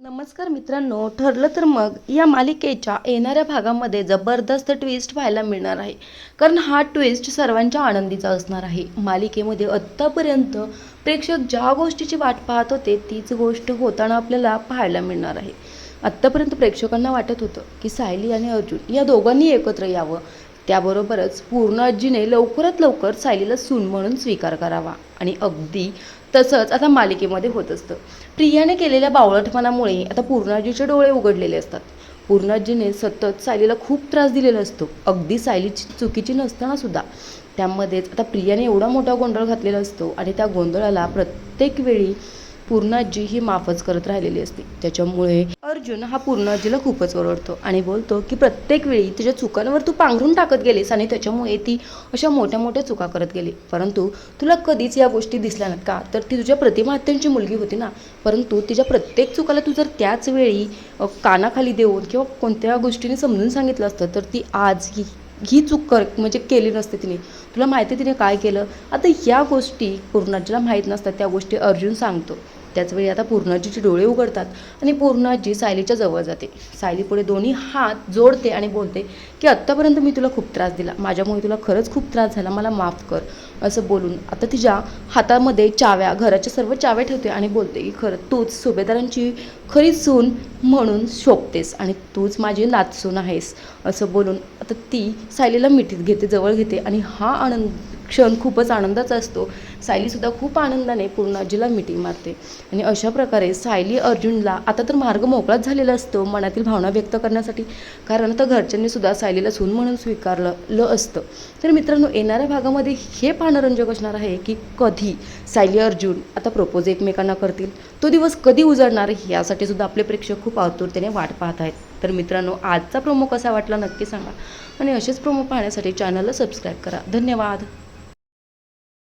नमस्कार मित्रांनो ठरलं तर मग या मालिकेच्या येणाऱ्या भागामध्ये जबरदस्त ट्विस्ट पाहायला मिळणार आहे. कारण हा ट्विस्ट सर्वांच्या आनंदीचा असणार आहे. मालिकेमध्ये आत्तापर्यंत प्रेक्षक ज्या गोष्टीची वाट पाहत होते तीच गोष्ट होताना आपल्याला पाहायला मिळणार आहे. आत्तापर्यंत प्रेक्षकांना वाटत होतं की सायली आणि अर्जुन या दोघांनी एकत्र यावं. त्याबरोबरच पूर्ण आजीने लवकरात लवकर सायलीला सून म्हणून स्वीकार करावा. आणि अगदी तसंच आता मालिकेमध्ये होत असतं. प्रियाने केलेल्या बावळटपणामुळे आता पूर्णाजीचे डोळे उघडलेले असतात. पूर्णाजीने सतत सायलीला खूप त्रास दिलेला असतो. अगदी सायलीची चुकीची नसताना सुद्धा. त्यामध्येच आता प्रियाने एवढा मोठा गोंधळ घातलेला असतो आणि त्या गोंधळाला प्रत्येक वेळी पूर्णाजी ही माफच करत राहिलेली असते. त्याच्यामुळे अर्जुन हा पूर्णाजीला खूपच ओरडतो आणि बोलतो की प्रत्येक वेळी तिच्या चुकांवर तू पांघरून टाकत गेलीस आणि त्याच्यामुळे ती अशा मोठ्या मोठ्या चुका करत गेली. परंतु तुला कधीच या गोष्टी दिसल्या नाहीत का? तर ती तुझ्या प्रतिमाहत्यांची मुलगी होती ना? परंतु तिच्या प्रत्येक चुकाला तू जर त्याच वेळी कानाखाली देऊन किंवा कोणत्या गोष्टीने समजून सांगितलं असतं तर ती आज ही ही चूक कर म्हणजे केली नसते तिने. तुला माहिती तिने काय केलं? आता या गोष्टी पूर्णाजीला माहीत नसतात त्या गोष्टी अर्जुन सांगतो. त्याचवेळी आता पूर्णाजीचे डोळे उघडतात आणि पूर्णाजी सायलीच्या जवळ जाते. सायली पुढे दोन्ही हात जोडते आणि बोलते की आत्तापर्यंत मी तुला खूप त्रास दिला. माझ्यामुळे तुला खरंच खूप त्रास झाला. मला माफ कर. असं बोलून आता तिच्या हातामध्ये चाव्या घराच्या सर्व चाव्या ठेवते आणि बोलते की खरं तूच सुभेदारांची खरी सून म्हणून शोभतेस आणि तूच माझी नातसून आहेस. असं बोलून आता ती सायलीला मिठीत घेते जवळ घेते आणि हा आनंद क्षण खूपच आनंदाचा असतो. सायलीसुद्धा खूप आनंदाने पूर्णाजीला मिठी मारते. आणि अशा प्रकारे सायली अर्जुनला आता तर मार्ग मोकळाच झालेला असतो मनातील भावना व्यक्त करण्यासाठी. कारण आता घरच्यांनीसुद्धा सायलीला सून म्हणून स्वीकारलं असतं. तर मित्रांनो येणाऱ्या भागामध्ये हे पाहणं रंजक असणार आहे की कधी सायली अर्जुन आता प्रपोज एकमेकांना करतील. तो दिवस कधी उजळणार यासाठी सुद्धा आपले प्रेक्षक खूप आतुरतेने वाट पाहत आहेत. तर मित्रांनो आजचा प्रोमो कसा वाटला नक्की सांगा. आणि असेच प्रोमो पाहण्यासाठी चॅनलला सबस्क्राईब करा. धन्यवाद.